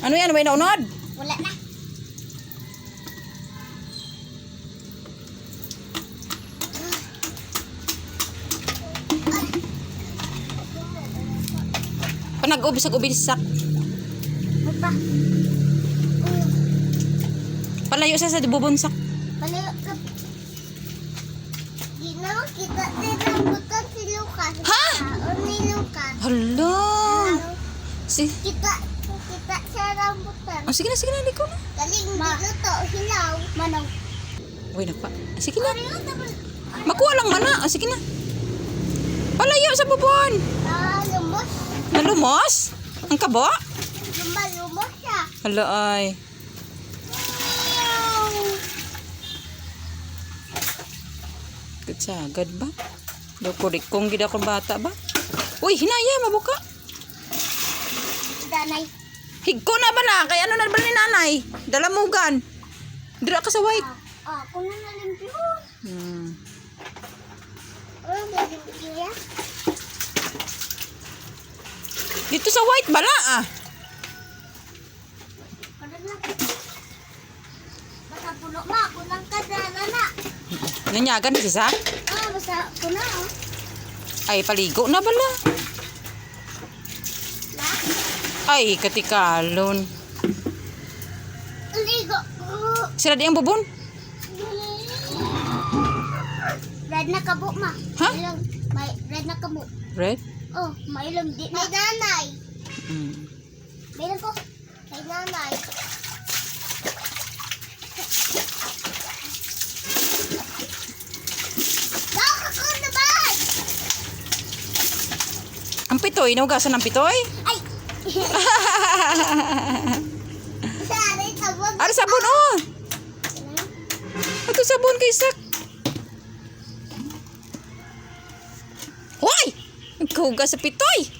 Ano yan? May naunod? Wala na. Panag-ubi sa ubisak. Ano pa? Palayo sa sa bubunsak. Palayo ka. Di na kita din rambutan si Lucas. Ha? Kaon ni Lucas. Hala. Si Kita. Oh, sige na, sige na, liko na. Galing Ma. dito, hilaw. Manong. Uy, nagpa. Sige na. Makuha lang mana. Oh, sige na. Palayo sa bubon. Ah, lumos. Nalumos? Ang kabo? Lumalumos siya. Hala ay. Katsagad ba? Dokurikong gid akong bata ba? Uy, hinaya, mabuka. Danay. Higko na ba na? Kaya ano na ba ni nanay? Dalamugan. Dira ka sa white. Ah, kung na nalimpyo. Hmm. Oh. Dito sa white bala ah. Na. Basta puno ma, kunang kadala na. Nanyagan si Sak. Ah, basta puno. oh. Ay, paligo na bala. Ay, katikalon. Sila di ang bubon? Red na kabo ma. Ha? Ilang, may red na kabo. Red? Oh, may ilang di na. May nanay. Hmm. Meron ko. May nanay. Ang pitoy, naugasan ng pitoy? Ay! Sabon. Ari sabon oh. Ito sabon kay Sak. Hoy! Nagkahugas sa pitoy.